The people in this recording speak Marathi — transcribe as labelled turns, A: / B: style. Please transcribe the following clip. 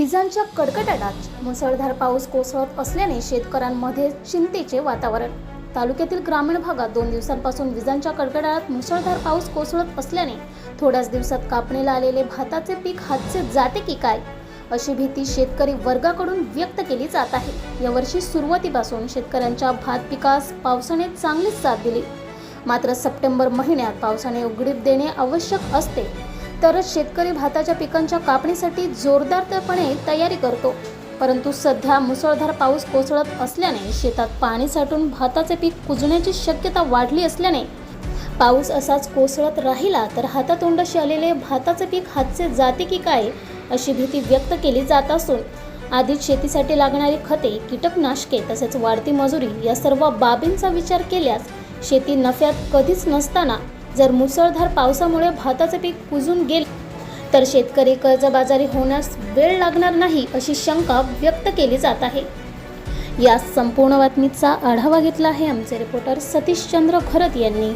A: विजांच्या कडकडाटात मुसळधार पाऊस कोसळत असल्याने शेतकऱ्यांमध्ये चिंतेचे वातावरण. तालुक्यातील ग्रामीण भागात दोन दिवसांपासून विजांच्या कडकडाटात मुसळधार पाऊस कोसळत असल्याने थोड्याच दिवसात कापणीला आलेले भाताचे पीक हातचे जाते की काय? अशी भीती शेतकरी वर्गाकडून व्यक्त केली जात आहे. यावर्षी सुरुवातीपासून शेतकऱ्यांच्या भात पिकास पावसाने चांगलीच साथ दिली. मात्र सप्टेंबर महिन्यात पावसाने उघडीप देणे आवश्यक असते. तरच शेतकरी भाताच्या पिकांच्या कापणीसाठी जोरदारपणे तयारी करतो. परंतु सध्या मुसळधार पाऊस कोसळत असल्याने शेतात पाणी साठून भाताचे पीक कुजण्याची शक्यता वाढली असल्याने पाऊस असाच कोसळत राहिला तर हातातोंडाशी आलेले भाताचे पीक हातचे जाते की काय अशी भीती व्यक्त केली जात असून आधीच शेतीसाठी लागणारी खते कीटकनाशके तसेच वाढती मजुरी या सर्व बाबींचा विचार केल्यास शेती नफ्यात कधीच नसताना जर मुसळधार पावसामुळे भाताचे पीक कुजून गेले तर शेतकरी कर्जबाजारी होण्यास वेळ लागणार नाही अशी शंका व्यक्त केली जात आहे. या संपूर्ण बातमीचा आढावा घेतला आहे आमचे रिपोर्टर सतीश चंद्र खरत यांनी.